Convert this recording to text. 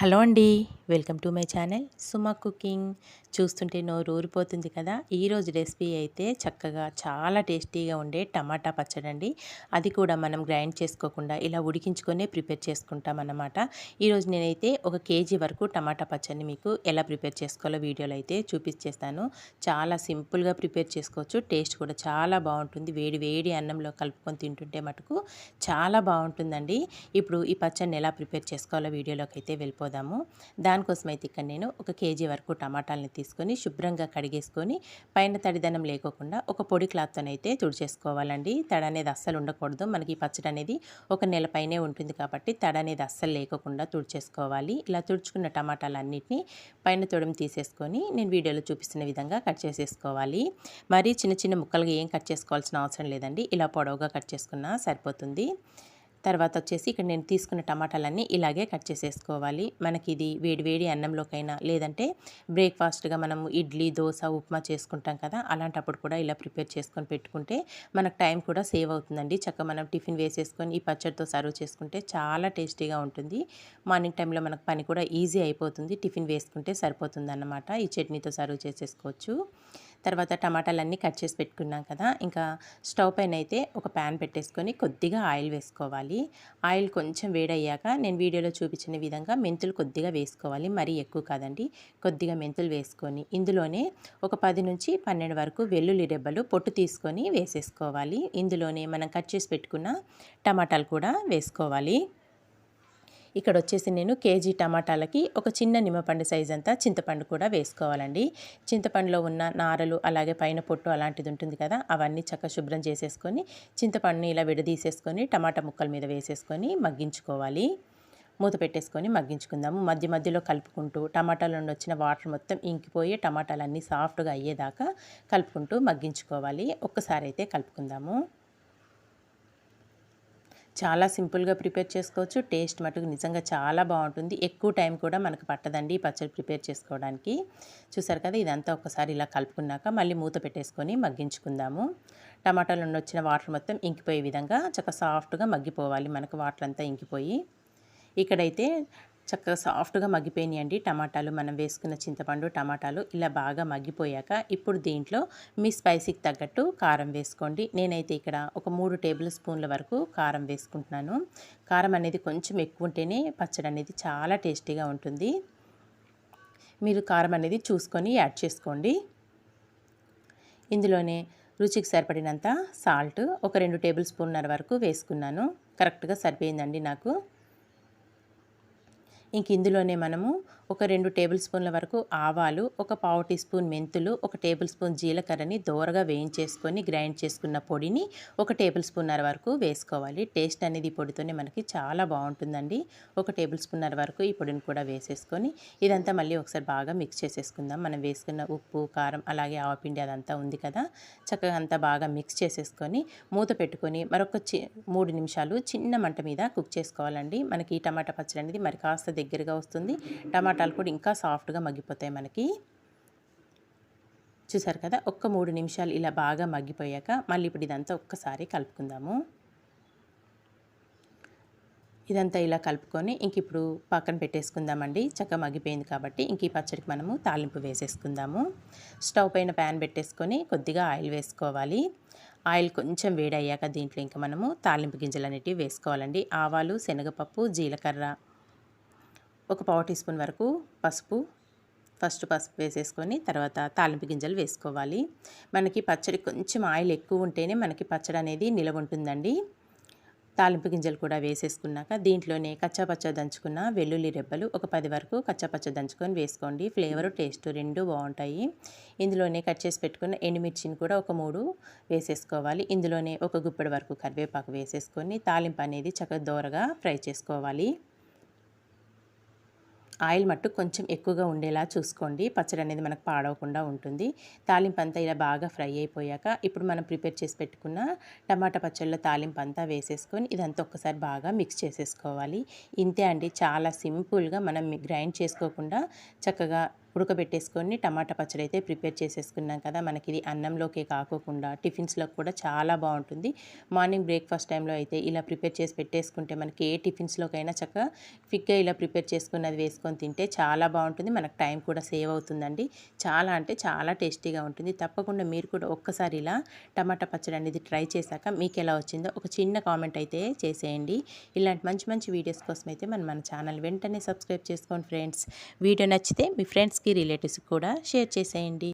Hello అండి. Welcome to my channel Suma cooking. చూస్తుంటే నోరు ఊరిపోతుంది కదా? ఈరోజు రెసిపీ అయితే చక్కగా చాలా టేస్టీగా ఉండే టమాటా పచ్చడి అండి అది కూడా మనం గ్రైండ్ చేసుకోకుండా ఇలా ఉడికించుకొనే ప్రిపేర్ చేసుకుంటాం అన్నమాట ఈరోజు నేనైతే ఒక కేజీ వరకు టమాటా పచ్చడిని మీకు ఎలా ప్రిపేర్ చేసుకోవాలో వీడియోలో అయితే చూపించేస్తాను చాలా సింపుల్గా ప్రిపేర్ చేసుకోవచ్చు. టేస్ట్ కూడా చాలా బాగుంటుంది. వేడి వేడి అన్నంలో కలుపుకొని తింటుంటే మటుకు చాలా బాగుంటుందండి. ఇప్పుడు ఈ పచ్చడిని ఎలా ప్రిపేర్ చేసుకోవాలో వీడియోలోకి అయితే వెళ్ళిపోదాము. దాని దానికోసం అయితే ఇక్కడ నేను ఒక కేజీ వరకు టమాటాలని తీసుకొని శుభ్రంగా కడిగేసుకొని పైన తడిదనం లేకోకుండా ఒక పొడి క్లాత్తోనైతే తుడిచేసుకోవాలండి. తడ అనేది అస్సలు ఉండకూడదు. మనకి పచ్చడి అనేది ఒక నెల పైనే ఉంటుంది కాబట్టి తడ అనేది అస్సలు లేకోకుండా తుడిచేసుకోవాలి. ఇలా తుడుచుకున్న టమాటాలన్నింటినీ పైన తొడమి తీసేసుకొని నేను వీడియోలో చూపిస్తున్న విధంగా కట్ చేసేసుకోవాలి. మరి చిన్న చిన్న ముక్కలుగా ఏం కట్ చేసుకోవాల్సిన అవసరం లేదండి. ఇలా పొడవుగా కట్ చేసుకున్నా సరిపోతుంది. తర్వాత వచ్చేసి ఇక్కడ నేను తీసుకున్న టమాటాలన్నీ ఇలాగే కట్ చేసేసుకోవాలి. మనకి ఇది వేడివేడి అన్నంలోకైనా లేదంటే బ్రేక్ఫాస్ట్గా మనం ఇడ్లీ దోశ ఉప్మా చేసుకుంటాం కదా అలాంటప్పుడు కూడా ఇలా ప్రిపేర్ చేసుకొని పెట్టుకుంటే మనకు టైం కూడా సేవ్ అవుతుందండి. చక్కగా మనం టిఫిన్ వేసేసుకొని ఈ పచ్చడితో సర్వ్ చేసుకుంటే చాలా టేస్టీగా ఉంటుంది. మార్నింగ్ టైంలో మనకు పని కూడా ఈజీ అయిపోతుంది. టిఫిన్ వేసుకుంటే సరిపోతుంది అన్నమాట ఈ చట్నీతో సర్వ్ చేసేసుకోవచ్చు. తర్వాత టమాటాలన్నీ కట్ చేసి పెట్టుకున్నాం కదా ఇంకా స్టవ్ పైన అయితే ఒక ప్యాన్ పెట్టేసుకొని కొద్దిగా ఆయిల్ వేసుకోవాలి. ఆయిల్ కొంచెం వేడయ్యాక నేను వీడియోలో చూపించిన విధంగా మెంతులు కొద్దిగా వేసుకోవాలి. మరీ ఎక్కువ కాదండి కొద్దిగా మెంతులు వేసుకొని ఇందులోనే ఒక పది నుంచి పన్నెండు వరకు వెల్లుల్లి రెబ్బలు పొట్టు తీసుకొని వేసేసుకోవాలి. ఇందులోనే మనం కట్ చేసి పెట్టుకున్న టమాటాలు కూడా వేసుకోవాలి. ఇక్కడ వచ్చేసి నేను కేజీ టమాటాలకి ఒక చిన్న నిమ్మపండు సైజ్ అంతా చింతపండు కూడా వేసుకోవాలండి. చింతపండులో ఉన్న నారలు అలాగే పైన పొట్టు అలాంటిది ఉంటుంది కదా అవన్నీ చక్క శుభ్రం చేసేసుకొని చింతపండుని ఇలా విడదీసేసుకొని టమాటా ముక్కల మీద వేసేసుకొని మగ్గించుకోవాలి. మూత పెట్టేసుకొని మగ్గించుకుందాము. మధ్య మధ్యలో కలుపుకుంటూ టమాటాల నుండి వచ్చిన వాటర్ మొత్తం ఇంకిపోయి టమాటాలన్నీ సాఫ్ట్గా అయ్యేదాకా కలుపుకుంటూ మగ్గించుకోవాలి. ఒక్కసారి అయితే కలుపుకుందాము. చాలా సింపుల్గా ప్రిపేర్ చేసుకోవచ్చు. టేస్ట్ మటుకు నిజంగా చాలా బాగుంటుంది. ఎక్కువ టైం కూడా మనకు పట్టదండి ఈ పచ్చడి ప్రిపేర్ చేసుకోవడానికి. చూసారు కదా ఇదంతా ఒకసారి ఇలా కలుపుకున్నాక మళ్ళీ మూత పెట్టేసుకొని మగ్గించుకుందాము. టమాటాలు వచ్చిన వాటర్ మొత్తం ఇంకిపోయే విధంగా చక్కగా సాఫ్ట్గా మగ్గిపోవాలి. మనకు వాటర్ అంతా ఇంకిపోయి. ఇక్కడైతే చక్కగా సాఫ్ట్గా మగ్గిపోయినాయండి. టమాటాలు మనం వేసుకున్న చింతపండు టమాటాలు ఇలా బాగా మగ్గిపోయాక ఇప్పుడు దీంట్లో మీ స్పైసీకి తగ్గట్టు కారం వేసుకోండి. నేనైతే ఇక్కడ ఒక మూడు టేబుల్ స్పూన్ల వరకు కారం వేసుకుంటున్నాను. కారం అనేది కొంచెం ఎక్కువ ఉంటేనే పచ్చడి అనేది చాలా టేస్టీగా ఉంటుంది. మీరు కారం అనేది చూసుకొని యాడ్ చేసుకోండి. ఇందులోనే రుచికి సరిపడినంత సాల్ట్ ఒక రెండు టేబుల్ స్పూన్నర వరకు వేసుకున్నాను. కరెక్ట్గా సరిపోయిందండి నాకు. ఇంక ఇందులోనే మనము ఒక రెండు టేబుల్ స్పూన్ల వరకు ఆవాలు ఒక పావు టీ స్పూన్ మెంతులు ఒక టేబుల్ స్పూన్ జీలకర్రని దోరగా వేయించేసుకొని గ్రైండ్ చేసుకున్న పొడిని ఒక టేబుల్ స్పూన్నర వరకు వేసుకోవాలి. టేస్ట్ అనేది ఈ పొడితోనే మనకి చాలా బాగుంటుందండి. ఒక టేబుల్ స్పూన్నర వరకు ఈ పొడిని కూడా వేసేసుకొని ఇదంతా మళ్ళీ ఒకసారి బాగా మిక్స్ చేసేసుకుందాం. మనం వేసుకున్న ఉప్పు కారం అలాగే ఆవపిండి అదంతా ఉంది కదా చక్కగా అంతా బాగా మిక్స్ చేసేసుకొని మూత పెట్టుకొని మరొక చి మూడు నిమిషాలు చిన్న మంట మీద కుక్ చేసుకోవాలండి. మనకి ఈ టమాటా పచ్చడి అనేది మరి కాస్త దగ్గరగా వస్తుంది. టమాటా టమాటాలు కూడా ఇంకా సాఫ్ట్గా మగ్గిపోతాయి మనకి. చూసారు కదా ఒక్క మూడు నిమిషాలు ఇలా బాగా మగ్గిపోయాక మళ్ళీ ఇప్పుడు ఇదంతా ఒక్కసారి కలుపుకుందాము. ఇదంతా ఇలా కలుపుకొని ఇంక ఇప్పుడు పక్కన పెట్టేసుకుందామండి. చక్కగా మగ్గిపోయింది కాబట్టి ఇంక ఈ పచ్చడికి మనము తాలింపు వేసేసుకుందాము. స్టవ్ పైన ప్యాన్ పెట్టేసుకొని కొద్దిగా ఆయిల్ వేసుకోవాలి. ఆయిల్ కొంచెం వేడయ్యాక దీంట్లో ఇంకా మనము తాలింపు గింజలు అనేటివి వేసుకోవాలండి. ఆవాలు శనగపప్పు జీలకర్ర ఒక పావు టీ స్పూన్ వరకు పసుపు ఫస్ట్ పసుపు వేసేసుకొని తర్వాత తాలింపు గింజలు వేసుకోవాలి. మనకి పచ్చడి కొంచెం ఆయిల్ ఎక్కువ ఉంటేనే మనకి పచ్చడి అనేది నిలవ ఉంటుందండి. తాలింపు గింజలు కూడా వేసేసుకున్నాక దీంట్లోనే కచ్చాపచ్చ దంచుకున్న వెల్లుల్లి రెబ్బలు ఒక పది వరకు కచ్చాపచ్చ దంచుకొని వేసుకోండి. ఫ్లేవర్ టేస్ట్ రెండు బాగుంటాయి. ఇందులోనే కట్ చేసి పెట్టుకున్న ఎండుమిర్చిని కూడా ఒక మూడు వేసేసుకోవాలి. ఇందులోనే ఒక గుప్పెడు వరకు కరివేపాకు వేసేసుకొని తాలింపు అనేది చక్కగా దోరగా ఫ్రై చేసుకోవాలి. ఆయిల్ మట్టు కొంచెం ఎక్కువగా ఉండేలా చూసుకోండి. పచ్చడి అనేది మనకు పాడవకుండా ఉంటుంది. తాలింపు అంతా ఇలా బాగా ఫ్రై అయిపోయాక ఇప్పుడు మనం ప్రిపేర్ చేసి పెట్టుకున్న టమాటా పచ్చళ్ళలో తాలింపు అంతా వేసేసుకొని ఇదంతా ఒక్కసారి బాగా మిక్స్ చేసేసుకోవాలి. ఇంతే అండి. చాలా సింపుల్గా మనం గ్రైండ్ చేసుకోకుండా చక్కగా ఉడకబెట్టేసుకొని టమాటా పచ్చడి అయితే ప్రిపేర్ చేసేసుకున్నాం కదా. మనకి ఇది అన్నంలోకే కాకోకుండా టిఫిన్స్లో కూడా చాలా బాగుంటుంది. మార్నింగ్ బ్రేక్ఫాస్ట్ టైంలో అయితే ఇలా ప్రిపేర్ చేసి పెట్టేసుకుంటే మనకి ఏ టిఫిన్స్లోకైనా చక్కగా ఫిక్గా ఇలా ప్రిపేర్ చేసుకున్నది వేసుకొని తింటే చాలా బాగుంటుంది. మనకు టైం కూడా సేవ్ అవుతుందండి. చాలా అంటే చాలా టేస్టీగా ఉంటుంది. తప్పకుండా మీరు కూడా ఒక్కసారి ఇలా టమాటా పచ్చడి అనేది ట్రై చేశాక మీకు ఎలా వచ్చిందో ఒక చిన్న కామెంట్ అయితే చేసేయండి. ఇలాంటి మంచి మంచి వీడియోస్ కోసం అయితే మనం మన ఛానల్ వెంటనే సబ్స్క్రైబ్ చేసుకోండి ఫ్రెండ్స్. వీడియో నచ్చితే మీ ఫ్రెండ్స్ ఫ్రెండ్స్కి రిలేటివ్స్కి కూడా షేర్ చేసేయండి.